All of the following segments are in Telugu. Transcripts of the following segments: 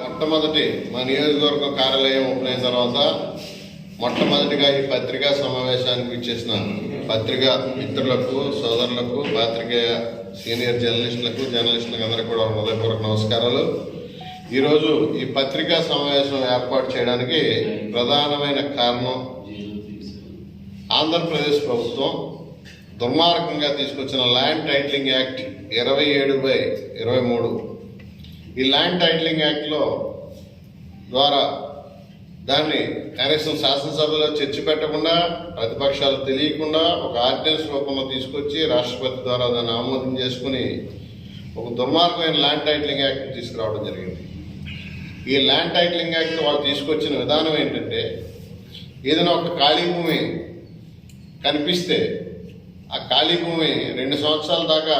మొట్టమొదటి మా నియోజకవర్గ కార్యాలయం ఓపెన్ అయిన తర్వాత మొట్టమొదటిగా ఈ పత్రికా సమావేశానికి ఇచ్చేసిన పత్రికా మిత్రులకు సోదరులకు పాత్రికేయ సీనియర్ జర్నలిస్టులకు జర్నలిస్టులకు అందరికీ కూడా హృదయపూర్వక నమస్కారాలు. ఈరోజు ఈ పత్రికా సమావేశం ఏర్పాటు చేయడానికి ప్రధానమైన కారణం ఆంధ్రప్రదేశ్ ప్రభుత్వం దుర్మార్గంగా తీసుకొచ్చిన ల్యాండ్ టైటిలింగ్ యాక్ట్ ఇరవై ఏడు బై ఇరవై మూడు ఈ ల్యాండ్ టైటిలింగ్ యాక్ట్లో ద్వారా దాన్ని కనీసం శాసనసభలో చర్చ పెట్టకుండా ప్రతిపక్షాలు తెలియకుండా ఒక ఆర్డినెన్స్ రూపంలో తీసుకొచ్చి రాష్ట్రపతి ద్వారా దాన్ని ఆమోదం చేసుకుని ఒక దుర్మార్గమైన ల్యాండ్ టైటిలింగ్ యాక్ట్ తీసుకురావడం జరిగింది. ఈ ల్యాండ్ టైటిలింగ్ యాక్ట్ వాళ్ళు తీసుకొచ్చిన విధానం ఏంటంటే ఏదైనా ఒక ఖాళీ భూమి కనిపిస్తే ఆ ఖాళీ భూమి రెండు సంవత్సరాల దాకా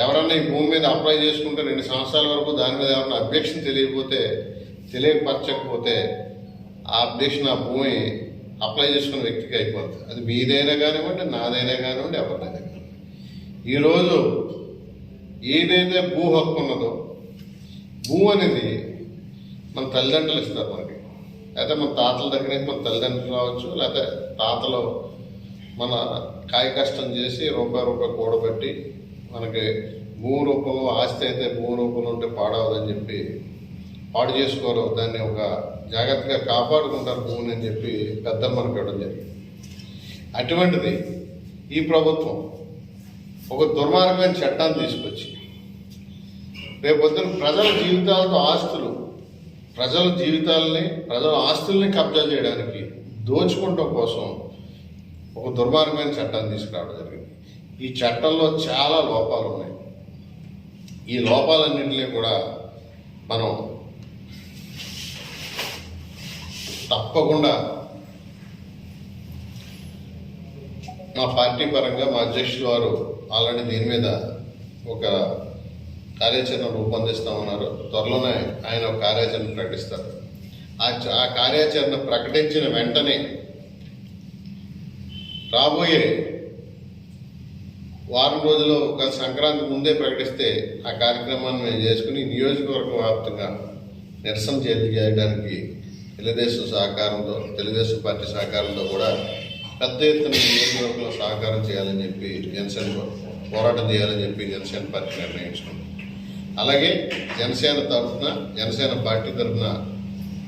ఎవరన్నా ఈ భూమి మీద అప్లై చేసుకుంటే రెండు సంవత్సరాల వరకు దాని మీద ఎవరన్నా అబ్జెక్షన్ తెలియకపోతే తెలియపరచకపోతే ఆ అబ్జెక్షన్ ఆ భూమి అప్లై చేసుకున్న వ్యక్తికి అయిపోతుంది అది మీదైనా కానివ్వండి నాదైనా కానివ్వండి ఎవరిదైనా కానివ్వండి. ఈరోజు ఏదైతే భూ హక్కు ఉన్నదో భూ అనేది మన తల్లిదండ్రులు ఇస్తారు మనకి. అయితే మన తాతల దగ్గర నుంచి మన తల్లిదండ్రులు రావచ్చు లేకపోతే తాతలు మన కాయ కష్టం చేసి రూపాయి రూపాయి కూడబెట్టి మనకి భూ రూపంలో ఆస్తి అయితే భూ రూపంలో ఉంటే పాడవదని చెప్పి పాడు చేసుకోరు. దాన్ని ఒక జాగ్రత్తగా కాపాడుకుంటారు భూమిని అని చెప్పి పెద్దలు మనకు ఇవ్వడం జరిగింది. అటువంటిది ఈ ప్రభుత్వం ఒక దుర్మార్గమైన చట్టాన్ని తీసుకొచ్చి రేపొద్దున ప్రజల జీవితాలతో ఆస్తులు ప్రజల జీవితాలని ప్రజల ఆస్తుల్ని కబ్జా చేయడానికి దోచుకోవటం కోసం ఒక దుర్మార్గమైన చట్టాన్ని తీసుకురావడం జరిగింది. ఈ చట్టంలో చాలా లోపాలు ఉన్నాయి. ఈ లోపాలన్నింటినీ కూడా మనం తప్పకుండా మా పార్టీ పరంగా మా అధ్యక్షులు వారు ఆల్రెడీ దీని మీద ఒక కార్యాచరణ రూపొందిస్తామన్నారు. త్వరలోనే ఆయన ఒక కార్యాచరణ ప్రకటిస్తారు. ఆ ఆ కార్యాచరణ ప్రకటించిన వెంటనే రాబోయే వారం రోజులు ఒక సంక్రాంతి ముందే ప్రకటిస్తే ఆ కార్యక్రమాన్ని మేము చేసుకుని నియోజకవర్గ వ్యాప్తంగా నిరసన చేయడానికి తెలుగుదేశం సహకారంతో తెలుగుదేశం పార్టీ సహకారంతో కూడా పెద్ద ఎత్తున నియోజకవర్గంలో సహకారం చేయాలని చెప్పి జనసేన పోరాటం చేయాలని చెప్పి జనసేన పార్టీ నిర్ణయించుకుంది. అలాగే జనసేన తరఫున జనసేన పార్టీ తరఫున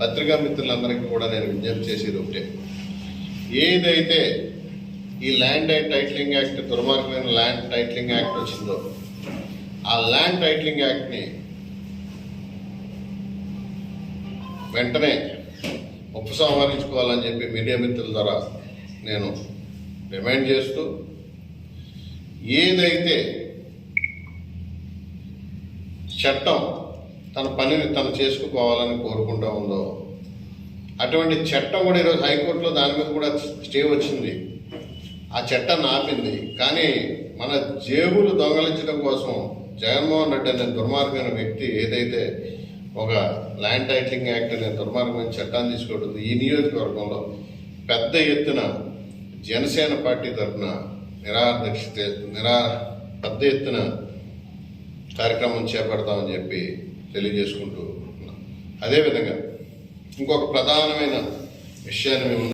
పత్రికా మిత్రులందరికీ కూడా నేను విజ్ఞప్తి చేసేది ఒకటే. ఏదైతే ఈ ల్యాండ్ టైటిలింగ్ యాక్ట్ దుర్మార్గమైన ల్యాండ్ టైటిలింగ్ యాక్ట్ వచ్చిందో ఆ ల్యాండ్ టైటిలింగ్ యాక్ట్ని వెంటనే ఉపసంహరించుకోవాలని చెప్పి మీడియా మిత్రుల ద్వారా నేను డిమాండ్ చేస్తూ ఏదైతే చట్టం తన పనిని తను చేసుకుపోవాలని కోరుకుంటా ఉందో అటువంటి చట్టం కూడా ఈరోజు హైకోర్టులో దాని మీద కూడా స్టే వచ్చింది. ఆ చట్టాన్ని ఆపింది కానీ మన జేబులు దొంగలించడం కోసం జగన్మోహన్ రెడ్డి అనే దుర్మార్గమైన వ్యక్తి ఏదైతే ఒక ల్యాండ్ టైటిలింగ్ యాక్ట్ అనే దుర్మార్గమైన చట్టాన్ని తీసుకుంటుంది ఈ నియోజకవర్గంలో పెద్ద ఎత్తున జనసేన పార్టీ తరఫున నిరాదీక్ష నిరా పెద్ద ఎత్తున కార్యక్రమం చేపడతామని చెప్పి తెలియజేసుకుంటూ ఉన్నాం. అదేవిధంగా ఇంకొక ప్రధానమైన విషయాన్ని మేము